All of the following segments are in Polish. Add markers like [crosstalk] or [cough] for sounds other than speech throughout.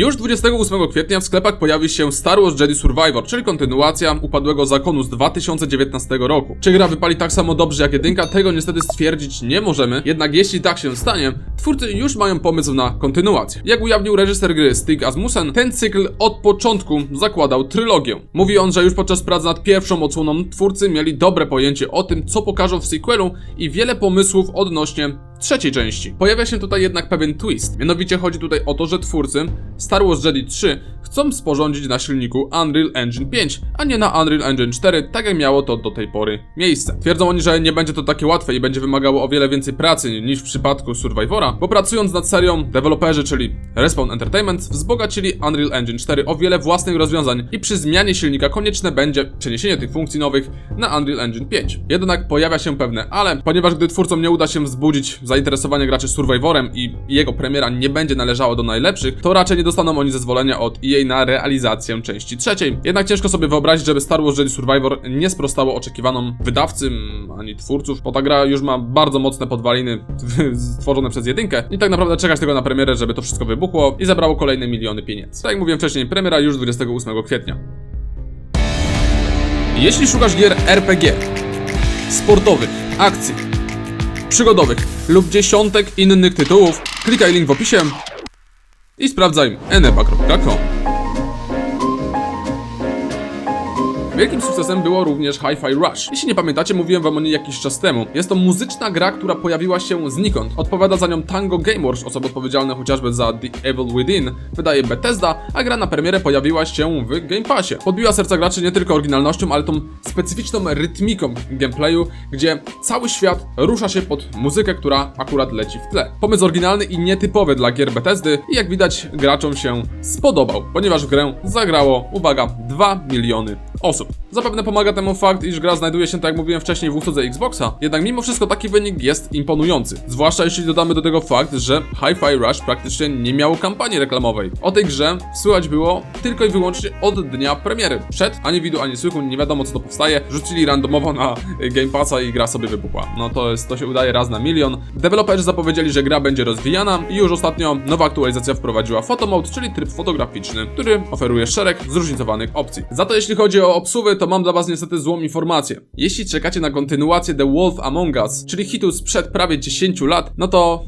Już 28 kwietnia w sklepach pojawi się Star Wars Jedi Survivor, czyli kontynuacja upadłego zakonu z 2019 roku. Czy gra wypali tak samo dobrze jak jedynka, tego niestety stwierdzić nie możemy, jednak jeśli tak się stanie, twórcy już mają pomysł na kontynuację. Jak ujawnił reżyser gry Stig Asmussen, ten cykl od początku zakładał trylogię. Mówi on, że już podczas prac nad pierwszą odsłoną twórcy mieli dobre pojęcie o tym, co pokażą w sequelu i wiele pomysłów odnośnie trzeciej części. Pojawia się tutaj jednak pewien twist. Mianowicie chodzi tutaj o to, że twórcy Star Wars Jedi 3 chcą sporządzić na silniku Unreal Engine 5, a nie na Unreal Engine 4, tak jak miało to do tej pory miejsce. Twierdzą oni, że nie będzie to takie łatwe i będzie wymagało o wiele więcej pracy niż w przypadku Survivora, bo pracując nad serią, deweloperzy, czyli Respawn Entertainment, wzbogacili Unreal Engine 4 o wiele własnych rozwiązań i przy zmianie silnika konieczne będzie przeniesienie tych funkcji nowych na Unreal Engine 5. Jednak pojawia się pewne ale, ponieważ gdy twórcom nie uda się wzbudzić zainteresowanie graczy Survivorem i jego premiera nie będzie należała do najlepszych, to raczej nie dostaną oni zezwolenia od EA na realizację części trzeciej. Jednak ciężko sobie wyobrazić, żeby Star Wars Jedi Survivor nie sprostało oczekiwanom wydawcy ani twórców, bo ta gra już ma bardzo mocne podwaliny [laughs] stworzone przez jedynkę i tak naprawdę czekać tylko na premierę, żeby to wszystko wybuchło i zabrało kolejne miliony pieniędzy. Tak jak mówiłem wcześniej, premiera już 28 kwietnia. Jeśli szukasz gier RPG, sportowych, akcji, przygodowych lub dziesiątek innych tytułów, klikaj link w opisie i sprawdzaj eneba.com. Wielkim sukcesem było również Hi-Fi Rush. Jeśli nie pamiętacie, mówiłem wam o niej jakiś czas temu. Jest to muzyczna gra, która pojawiła się znikąd. Odpowiada za nią Tango Gameworks, osoby odpowiedzialne chociażby za The Evil Within, wydaje Bethesda, a gra na premierę pojawiła się w Game Passie. Podbiła serca graczy nie tylko oryginalnością, ale tą specyficzną rytmiką gameplayu, gdzie cały świat rusza się pod muzykę, która akurat leci w tle. Pomysł oryginalny i nietypowy dla gier Bethesdy i jak widać graczom się spodobał, ponieważ w grę zagrało, uwaga, 2 miliony Awesome. Zapewne pomaga temu fakt, iż gra znajduje się, tak jak mówiłem wcześniej, w usłudze Xboxa, jednak mimo wszystko taki wynik jest imponujący. Zwłaszcza jeśli dodamy do tego fakt, że Hi-Fi Rush praktycznie nie miało kampanii reklamowej. O tej grze słychać było tylko i wyłącznie od dnia premiery. Przed ani widu, ani słychu, nie wiadomo co to powstaje, rzucili randomowo na Game Passa i gra sobie wybuchła. No to jest, to się udaje raz na milion. Deweloperzy zapowiedzieli, że gra będzie rozwijana i już ostatnio nowa aktualizacja wprowadziła Photomode, czyli tryb fotograficzny, który oferuje szereg zróżnicowanych opcji. Za to jeśli chodzi o obsługę, to mam dla was niestety złą informację. Jeśli czekacie na kontynuację The Wolf Among Us, czyli hitu sprzed prawie 10 lat, no to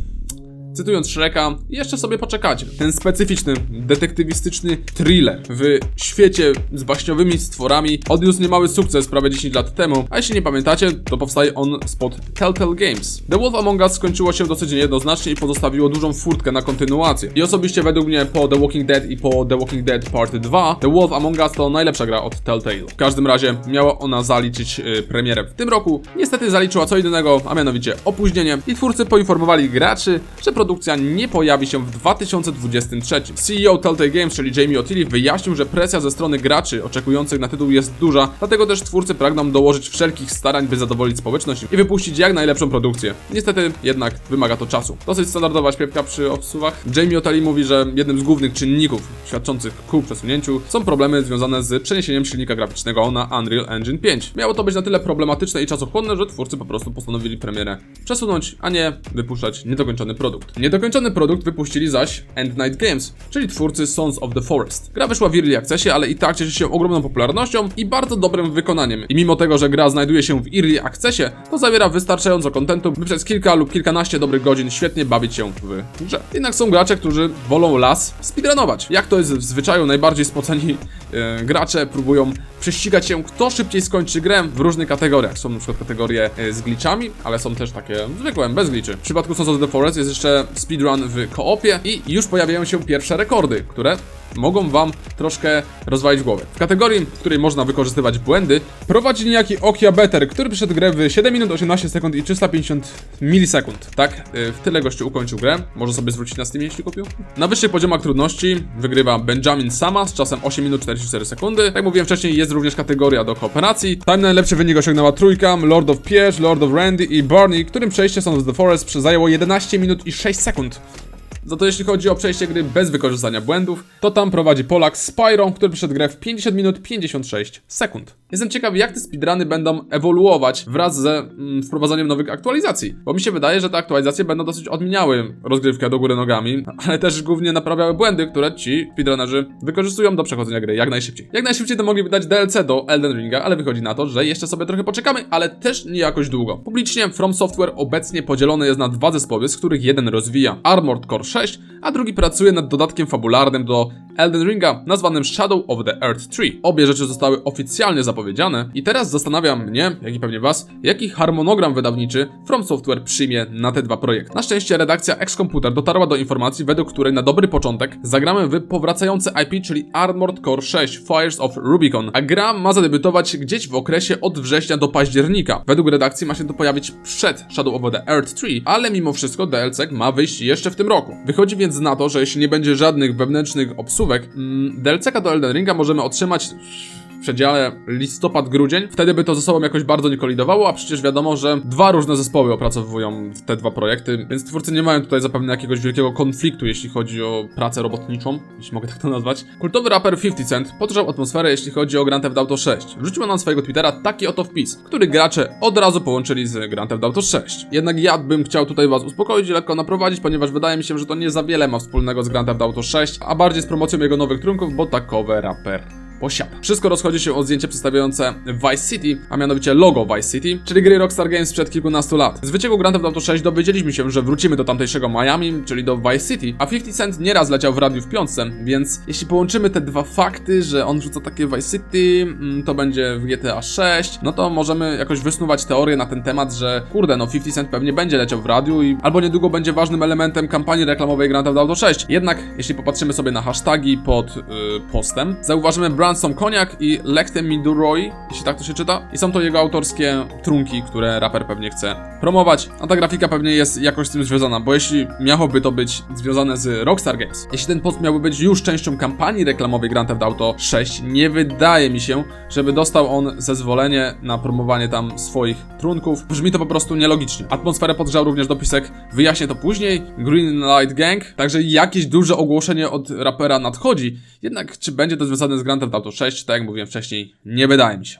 cytując Shreka, jeszcze sobie poczekacie. Ten specyficzny, detektywistyczny thriller w świecie z baśniowymi stworami odniósł niemały sukces prawie 10 lat temu, a jeśli nie pamiętacie, to powstaje on spod Telltale Games. The Wolf Among Us skończyło się dosyć niejednoznacznie i pozostawiło dużą furtkę na kontynuację. I osobiście według mnie po The Walking Dead i po The Walking Dead Part 2, The Wolf Among Us to najlepsza gra od Telltale. W każdym razie miała ona zaliczyć y, premierę w tym roku. Niestety zaliczyła co innego, a mianowicie opóźnienie i twórcy poinformowali graczy, że produkcja nie pojawi się w 2023. CEO Telltale Games, czyli Jamie O'Tilly, wyjaśnił, że presja ze strony graczy oczekujących na tytuł jest duża, dlatego też twórcy pragną dołożyć wszelkich starań, by zadowolić społeczność i wypuścić jak najlepszą produkcję. Niestety jednak wymaga to czasu. Dosyć standardowa śpiewka przy obsuwach. Jamie O'Tilly mówi, że jednym z głównych czynników świadczących ku przesunięciu są problemy związane z przeniesieniem silnika graficznego na Unreal Engine 5. Miało to być na tyle problematyczne i czasochłonne, że twórcy po prostu postanowili premierę przesunąć, a nie wypuszczać niedokończony produkt. Niedokończony produkt wypuścili zaś End Night Games, czyli twórcy Sons of the Forest. Gra wyszła w Early Accessie, ale i tak cieszy się ogromną popularnością i bardzo dobrym wykonaniem. I mimo tego, że gra znajduje się w Early Accessie, to zawiera wystarczająco kontentu, by przez kilka lub kilkanaście dobrych godzin świetnie bawić się w grze. Jednak są gracze, którzy wolą las speedrunować. Jak to jest w zwyczaju, najbardziej spoceni e, gracze próbują prześcigać się, kto szybciej skończy grę w różnych kategoriach. Są przykład kategorie e, z glitchami, ale są też takie zwykłe, bez glitchy. W przypadku Sons of the Forest jest jeszcze speedrun w koopie i już pojawiają się pierwsze rekordy, które mogą wam troszkę rozwalić głowę. W kategorii, w której można wykorzystywać błędy, prowadzi niejaki Okia Better, który przyszedł grę w 7 minut 18 sekund i 350 milisekund. Tak, y, w tyle gościu ukończył grę. Może sobie zwrócić na Steamie, jeśli kupił. Na wyższych poziomach trudności wygrywa Benjamin Sama z czasem 8 minut 44 sekundy. Jak mówiłem wcześniej, jest również kategoria do kooperacji. Tam najlepszy wynik osiągnęła trójka, Lord of Pierce, Lord of Randy i Barney, którym przejście Sons of the Forest zajęło 11 minut i 6 sekund. Za to jeśli chodzi o przejście gry bez wykorzystania błędów, to tam prowadzi Polak Spyro, który przeszedł grę w 50 minut 56 sekund. Jestem ciekaw, jak te speedruny będą ewoluować wraz ze mm, wprowadzaniem nowych aktualizacji, bo mi się wydaje, że te aktualizacje będą dosyć odmieniały rozgrywkę do góry nogami, [laughs] ale też głównie naprawiały błędy, które ci speedrunnerzy wykorzystują do przechodzenia gry jak najszybciej. Jak najszybciej to mogliby dać DLC do Elden Ringa, ale wychodzi na to, że jeszcze sobie trochę poczekamy, ale też nie jakoś długo. Publicznie From Software obecnie podzielony jest na dwa zespoły, z których jeden rozwija Armored Core 6, a drugi pracuje nad dodatkiem fabularnym do Elden Ringa nazwanym Shadow of the Earth 3. Obie rzeczy zostały oficjalnie zapowiedziane i teraz zastanawia mnie, jak i pewnie was, jaki harmonogram wydawniczy From Software przyjmie na te dwa projekty. Na szczęście redakcja X-Computer dotarła do informacji, według której na dobry początek zagramy w powracające IP, czyli Armored Core 6 Fires of Rubicon, a gra ma zadebiutować gdzieś w okresie od września do października. Według redakcji ma się to pojawić przed Shadow of the Earth 3, ale mimo wszystko DLC ma wyjść jeszcze w tym roku. Wychodzi więc na to, że jeśli nie będzie żadnych wewnętrznych obsówek, mm, DLC do Elden Ringa możemy otrzymać przedziale listopad-grudzień, wtedy by to ze sobą jakoś bardzo nie kolidowało, a przecież wiadomo, że dwa różne zespoły opracowują te dwa projekty, więc twórcy nie mają tutaj zapewne jakiegoś wielkiego konfliktu, jeśli chodzi o pracę robotniczą, jeśli mogę tak to nazwać. Kultowy raper 50 Cent podgrzał atmosferę, jeśli chodzi o Grand Theft Auto 6. Wrzucił on na swojego Twittera taki oto wpis, który gracze od razu połączyli z Grand Theft Auto 6. Jednak ja bym chciał tutaj was uspokoić i lekko naprowadzić, ponieważ wydaje mi się, że to nie za wiele ma wspólnego z Grand Theft Auto 6, a bardziej z promocją jego nowych trunków, bo takowe raper posiada. Wszystko rozchodzi się o zdjęcie przedstawiające Vice City, a mianowicie logo Vice City, czyli gry Rockstar Games sprzed kilkunastu lat. Z wycieku Grand Theft Auto 6 dowiedzieliśmy się, że wrócimy do tamtejszego Miami, czyli do Vice City, a 50 Cent nieraz leciał w radiu w piątce, więc jeśli połączymy te dwa fakty, że on wrzuca takie Vice City, mm, to będzie w GTA 6, no to możemy jakoś wysnuwać teorię na ten temat, że kurde, no 50 Cent pewnie będzie leciał w radiu i albo niedługo będzie ważnym elementem kampanii reklamowej Grand Theft Auto 6. Jednak jeśli popatrzymy sobie na hasztagi pod y, postem, zauważymy Branson Koniak i Lekte Miduroy, jeśli tak to się czyta. I są to jego autorskie trunki, które raper pewnie chce promować. A ta grafika pewnie jest jakoś z tym związana, bo jeśli miałoby to być związane z Rockstar Games, jeśli ten post miałby być już częścią kampanii reklamowej Grand Theft Auto 6, nie wydaje mi się, żeby dostał on zezwolenie na promowanie tam swoich trunków. Brzmi to po prostu nielogicznie. Atmosferę podgrzał również dopisek, wyjaśnię to później, Green Light Gang, także jakieś duże ogłoszenie od rapera nadchodzi, jednak czy będzie to związane z Grand Theft Auto 6, tak jak mówiłem wcześniej, nie wydaje mi się.